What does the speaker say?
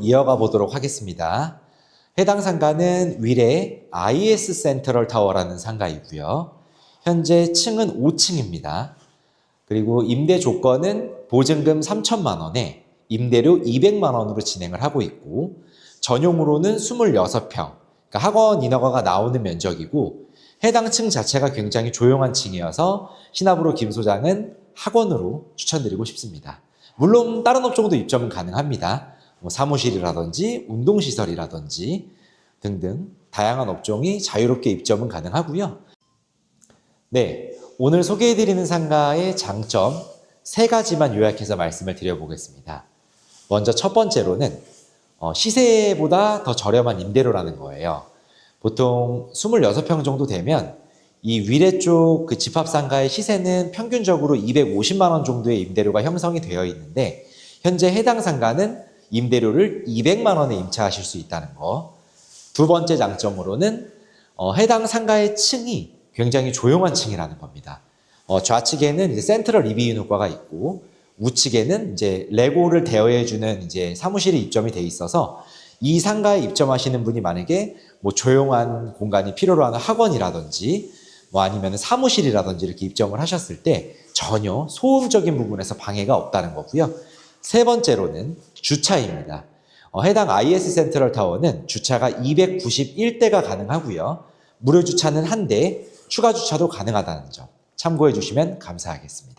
이어가 보도록 하겠습니다. 해당 상가는 위례 IS 센트럴 타워라는 상가이고요. 현재 층은 5층입니다. 그리고 임대 조건은 보증금 3천만 원에 임대료 200만 원으로 진행을 하고 있고 전용으로는 26평, 그러니까 학원 인허가가 나오는 면적이고 해당 층 자체가 굉장히 조용한 층이어서 신압으로 김 소장은 학원으로 추천드리고 싶습니다. 물론 다른 업종도 입점은 가능합니다. 뭐 사무실이라든지 운동시설이라든지 등등 다양한 업종이 자유롭게 입점은 가능하고요. 네, 오늘 소개해드리는 상가의 장점 세 가지만 요약해서 말씀을 드려보겠습니다. 먼저 첫 번째로는 어, 시세보다 더 저렴한 임대료라는 거예요. 보통 26평 정도 되면 이 위례 쪽 그 집합상가의 시세는 평균적으로 250만 원 정도의 임대료가 형성이 되어 있는데 현재 해당 상가는 임대료를 200만 원에 임차하실 수 있다는 거. 두 번째 장점으로는 어, 해당 상가의 층이 굉장히 조용한 층이라는 겁니다. 어, 좌측에는 센트럴 리비인 효과가 있고 우측에는 이제 레고를 대여해주는 이제 사무실이 입점이 돼 있어서 이 상가에 입점하시는 분이 만약에 뭐 조용한 공간이 필요로 하는 학원이라든지 뭐 아니면 사무실이라든지 이렇게 입점을 하셨을 때 전혀 소음적인 부분에서 방해가 없다는 거고요. 세 번째로는 주차입니다. 어, 해당 IS 센트럴 타워는 주차가 291대가 가능하고요. 무료 주차는 한 대, 추가 주차도 가능하다는 점 참고해 주시면 감사하겠습니다.